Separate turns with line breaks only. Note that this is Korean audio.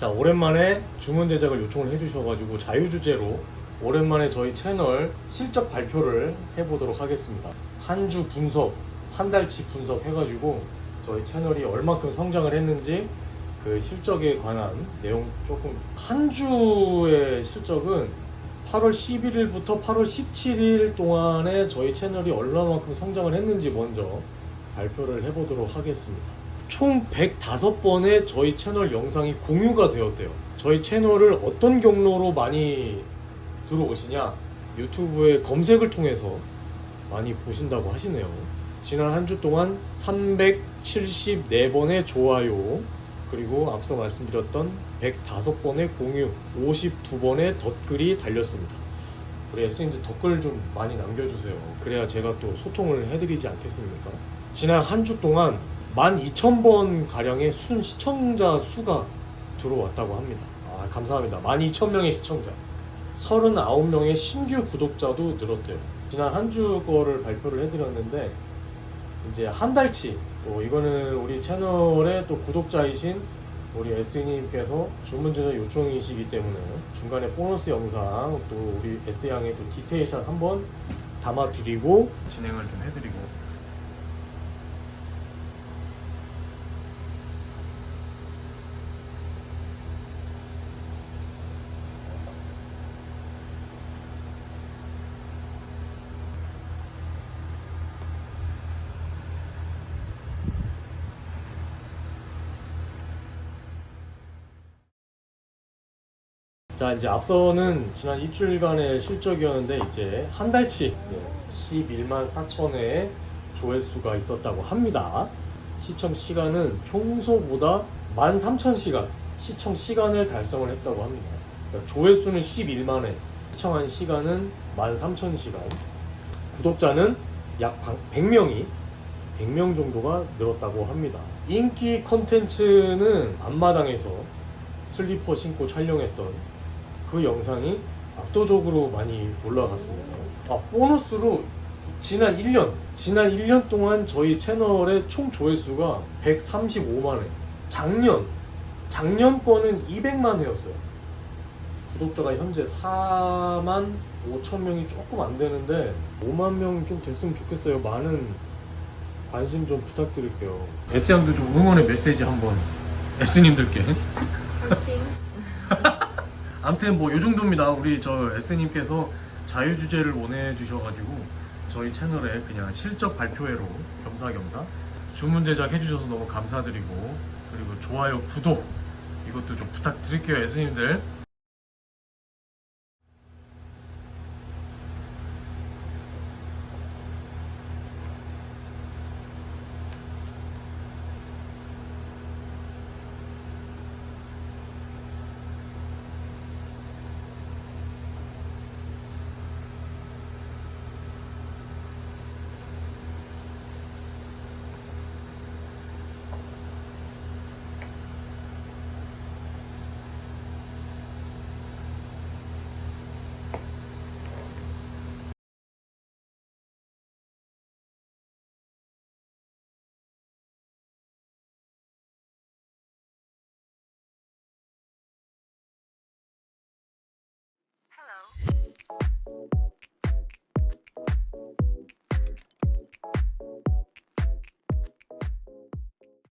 자 오랜만에 주문 제작을 요청을 해주셔가지고 자유주제로 오랜만에 저희 채널 실적 발표를 해보도록 하겠습니다. 한 주 분석, 한 달치 분석 해가지고 저희 채널이 얼마큼 성장을 했는지 그 실적에 관한 내용 조금 한 주의 실적은 8월 11일부터 8월 17일 동안에 저희 채널이 얼마만큼 성장을 했는지 먼저 발표를 해보도록 하겠습니다. 총 105번의 저희 채널 영상이 공유가 되었대요. 저희 채널을 어떤 경로로 많이 들어오시냐? 유튜브에 검색을 통해서 많이 보신다고 하시네요. 지난 한 주 동안 374번의 좋아요, 그리고 앞서 말씀드렸던 105번의 공유, 52번의 덧글이 달렸습니다. 우리 S님들 댓글 좀 많이 남겨주세요. 그래야 제가 또 소통을 해드리지 않겠습니까? 지난 한 주 동안 12,000번 가량의 순 시청자 수가 들어왔다고 합니다. 아, 감사합니다. 12,000명의 시청자. 39명의 신규 구독자도 늘었대요. 지난 한 주 거를 발표를 해드렸는데, 이제 한 달치, 또 이거는 우리 채널의 또 구독자이신 우리 S님께서 주문 전화 요청이시기 때문에 중간에 보너스 영상 또 우리 S양의 또 디테일샷 한번 담아드리고 진행을 좀 해드리고 자 이제 앞서는 지난 일주일간의 실적이었는데 이제 한 달치 11만 4천의 조회수가 있었다고 합니다. 시청 시간은 평소보다 13,000시간 시청 시간을 달성을 했다고 합니다. 그러니까 조회수는 11만 회, 시청한 시간은 13,000시간. 구독자는 약 100명이 100명 정도가 늘었다고 합니다. 인기 컨텐츠는 앞마당에서 슬리퍼 신고 촬영했던 그 영상이 압도적으로 많이 올라갔습니다. 아, 보너스로 지난 1년, 지난 1년 동안 저희 채널의 총 조회수가 135만 회. 작년, 작년 거는 200만 회였어요. 구독자가 현재 4만 5천 명이 조금 안 되는데 5만 명 좀 됐으면 좋겠어요. 많은 관심 좀 부탁드릴게요. S양도 좀 응원의 메시지 한번 S님들께. 아무튼 뭐 요 정도입니다. 우리 저 S님께서 자유 주제를 원해 주셔가지고 저희 채널에 그냥 실적 발표회로 겸사겸사 주문 제작 해주셔서 너무 감사드리고 그리고 좋아요, 구독 이것도 좀 부탁드릴게요, S님들.